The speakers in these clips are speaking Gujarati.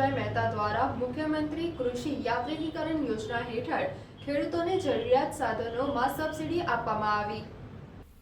શૈલેષભાઈ મહેતા દ્વારા મુખ્યમંત્રી કૃષિ યાત્રિકીકરણ યોજના હેઠળ ખેડૂતોને જરૂરિયાત સાધનોમાં સબસિડી આપવામાં આવી.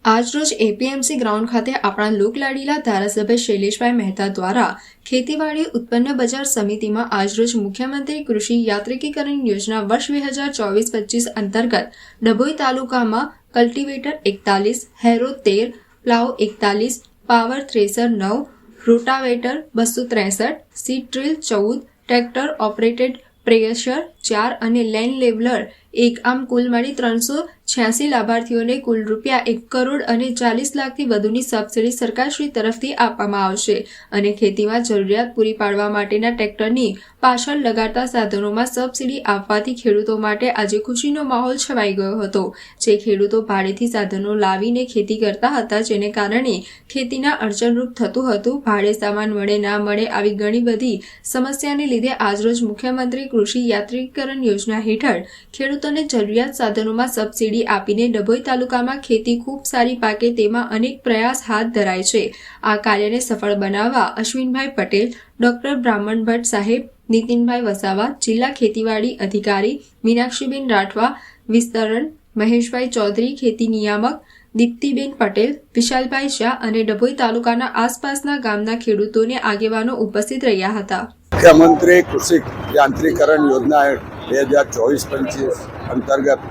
આજરોજ એપીએમસી ગ્રાઉન્ડ ખાતે આપણા લોકલાડીલા ધારાસભ્ય શૈલેષભાઈ મહેતા દ્વારા ખેતીવાડી ઉત્પન્ન બજાર સમિતિમાં આજરોજ મુખ્યમંત્રી કૃષિ યાત્રિકીકરણ યોજના વર્ષ બે હજાર ચોવીસ પચીસ અંતર્ગત ડભોઈ તાલુકામાં કલ્ટિવેટર એકતાલીસ, હેરો તેર પ્લાવ એકતાલીસ, પાવર થ્રેસર નવ રોટાવેટર બસો ત્રેસઠ સીડ ડ્રીલ ચૌદ, ટ્રેક્ટર ઓપરેટેડ પ્રેશર ચાર અને લેન્ડ લેવલર એક. આમ કુલ મળી ત્રણસો છ્યાસી લાભાર્થીઓને કુલ રૂપિયા એક કરોડ અને ચાલીસ લાખથી વધુની સબસિડી સરકારશ્રી તરફથી આપવામાં આવશે અને ખેતીમાં જરૂરિયાત પૂરી પાડવા માટેના ટ્રેક્ટરની પાછળ લગાડતા સાધનોમાં સબસિડી આપવાથી ખેડૂતો માટે આજે ખુશીનો માહોલ છવાઈ ગયો હતો. જે ખેડૂતો ભાડેથી સાધનો લાવીને ખેતી કરતા હતા જેને કારણે ખેતીના અડચણરૂપ થતું હતું. ભાડે સામાન મળે ના મળે આવી ઘણી બધી સમસ્યાને લીધે આજરોજ મુખ્યમંત્રી કૃષિ યાત્રીકરણ યોજના હેઠળ ખેડૂતોને જરૂરિયાત સાધનોમાં સબસિડી આપીને ડભોઈ તાલુકામાં ખેતી ખૂબ સારી પાકે તેમાં અનેક પ્રયાસ હાથ ધરાય છે. આ કાર્યને સફળ બનાવવા અશ્વિનભાઈ પટેલ, ડોક્ટર બ્રાહ્મણ ભટ્ટ સાહેબ, નીતિનભાઈ વસાવા, જિલ્લા ખેતીવાડી અધિકારી મીનાક્ષીબેન રાઠવા, વિસ્તરણ મહેશભાઈ ચૌધરી, ખેતી નિયામક દીપ્તિબેન પટેલ, વિશાલભાઈ શાહ અને ડભોઈ તાલુકાના આસપાસના ગામના ખેડૂતોને આગેવાનો ઉપસ્થિત રહ્યા હતા. મુખ્યમંત્રી કૃષિ યાંત્રીકરણ યોજના બે હજાર ચોવીસ પચીસ અંતર્ગત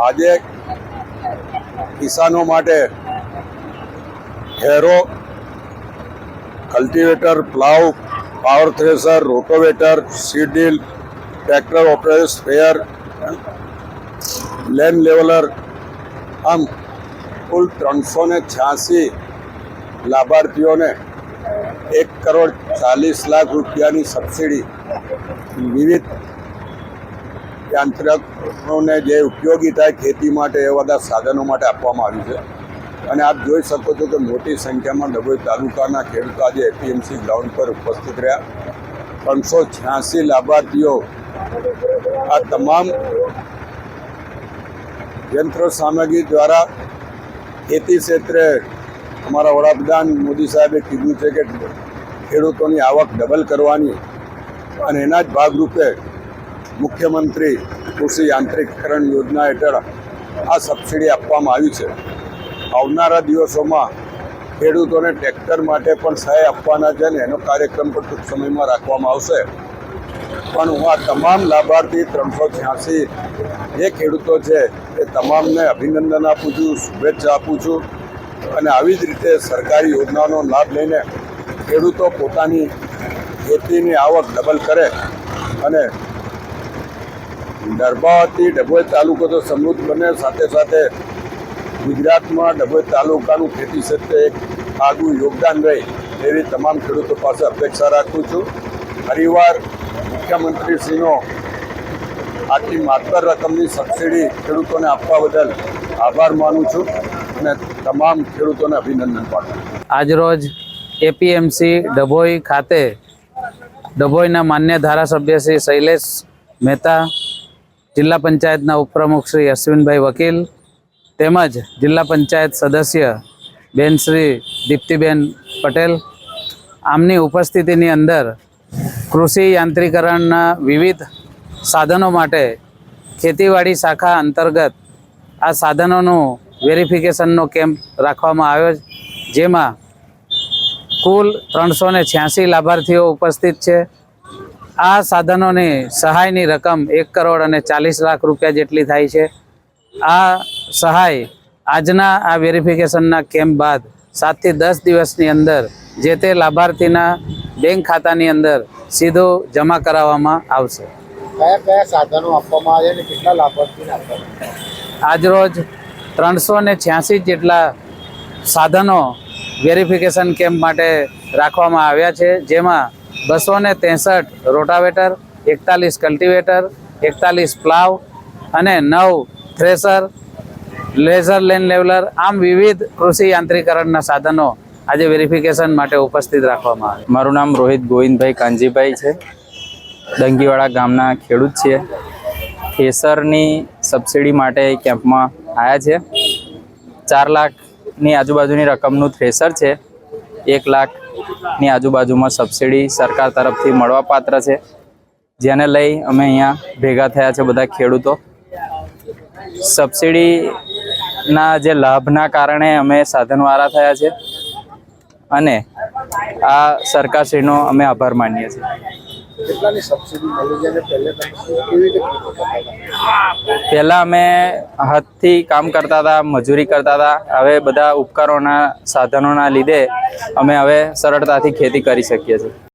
આજે કિસાનો માટે harrow, cultivator, plough, power thresher rotavator seed drill tractor operator sprayer land leveller, આમ કુલ ત્રણસો ને છ્યાસી લાભાર્થીઓને એક કરોડ ચાલીસ લાખ રૂપિયાની સબસિડી વિવિધ યાંત્રિકોને જે ઉપયોગી થાય ખેતી માટે એ બધા સાધનો માટે આપવામાં આવ્યું છે. અને આપ જોઈ શકો છો કે મોટી સંખ્યામાં ડભોઈ તાલુકાના ખેડૂતો આજે એપીએમસી ગ્રાઉન્ડ પર ઉપસ્થિત રહ્યા. ત્રણસો છ્યાસી લાભાર્થીઓ આ તમામ યંત્ર સામગ્રી દ્વારા ખેતી ક્ષેત્રે અમારા વડાપ્રધાન મોદી સાહેબે કીધું છે કે ખેડૂતોની આવક ડબલ કરવાની અને એના જ ભાગરૂપે મુખ્યમંત્રી કૃષિ યાંત્રિકરણ યોજના હેઠળ આ સબસિડી આપવામાં આવી છે. આવનારા દિવસોમાં ખેડૂતોને ટ્રેક્ટર માટે પણ સહાય આપવાના છે ને એનો કાર્યક્રમ પણ ટૂંક સમયમાં રાખવામાં આવશે. પણ હું આ તમામ લાભાર્થી ત્રણસો છ્યાસી જે ખેડૂતો છે, એ તમામને અભિનંદન આપું છું, શુભેચ્છા આપું છું અને આવી જ રીતે સરકારી યોજનાનો લાભ લઈને ખેડૂતો પોતાની ખેતીની આવક ડબલ કરે અને દરબાવતી ડભોઈ તાલુકો તો સમૃદ્ધ બને, સાથે સાથે ગુજરાતમાં ડભોઈ તાલુકાનું ખેતી ક્ષેત્રે એક આગવું યોગદાન રહે એવી તમામ ખેડૂતો પાસે અપેક્ષા રાખું છું. ફરીવાર મુખ્યમંત્રીશ્રીનો આટલી માત્ર રકમની સબસિડી ખેડૂતોને આપવા બદલ આભાર માનું છું અને તમામ ખેડૂતોને અભિનંદન પાઠવું આજરોજ એપીએમસી ડભોઈ ખાતે ડભોઈના માન્ય ધારાસભ્ય શ્રી શૈલેષ મહેતા જિલ્લા પંચાયતના ઉપપ્રમુખ શ્રી અશ્વિનભાઈ વકીલ તેમજ જિલ્લા પંચાયત સદસ્ય બેન શ્રી દીપ્તિબેન પટેલ આમની ઉપસ્થિતિની અંદર કૃષિ યાંત્રિકરણના વિવિધ સાધનો માટે ખેતીવાડી શાખા અંતર્ગત આ સાધનોનું વેરિફિકેશનનો કેમ્પ રાખવામાં આવ્યો જેમાં કુલ ત્રણસો છ્યાસી લાભાર્થીઓ ઉપસ્થિત છે. આ સાધનોની સહાયની રકમ એક કરોડ અને ચાલીસ લાખ રૂપિયા જેટલી થાય છે. આ સહાય આજના આ વેરિફિકેશનના કેમ્પ બાદ સાતથી દસ દિવસની અંદર જે તે લાભાર્થીના બેંક ખાતાની અંદર સીધો જમા કરાવવામાં આવશે. કયા કયા સાધનો આપવામાં આવે અને કેટલા લાભાર્થીને આપવામાં આજરોજ ત્રણસો ને છ્યાસી જેટલા સાધનો વેરિફિકેશન કેમ્પ માટે રાખવામાં આવ્યા છે જેમાં બસો ને ત્રેસઠ રોટાવેટર, એકતાલીસ કલ્ટિવેટર, એકતાલીસ પ્લાવ અને નવ થ્રેસર, લેઝર લેન લેવલર આમ વિવિધ કૃષિ યાંત્રિકરણના સાધનો આજે વેરિફિકેશન માટે ઉપસ્થિત રાખવામાં આવે. મારું નામ રોહિત ગોવિંદભાઈ કાંજીભાઈ છે. ડંગીવાડા ગામના ખેડૂત છીએ. થેસરની સબસિડી માટે કેમ્પમાં આવ્યા છે. ચાર લાખની આજુબાજુની રકમનું થ્રેસર છે. એક લાખ ની આજુબાજુમાં સબસિડી સરકાર તરફથી મળવાપાત્ર છે. જેને લઈ અમે અહીંયા ભેગા થયા છે બધા ખેડૂતો. સબસિડીના જે લાભના કારણે અમે સાધનવાળા થયા છે. અને આ સરકારશ્રીનો અમે આભાર માનીએ છીએ. કેટલાની સબસિડી મળી છે પહેલે કેવી રીતે પહેલાં અમે હાથથી કામ કરતા હતા, મજૂરી કરતા હતા. હવે બધા ઉપકરણોના સાધનોના લીધે અમે હવે સરળતાથી ખેતી કરી શકીએ છીએ.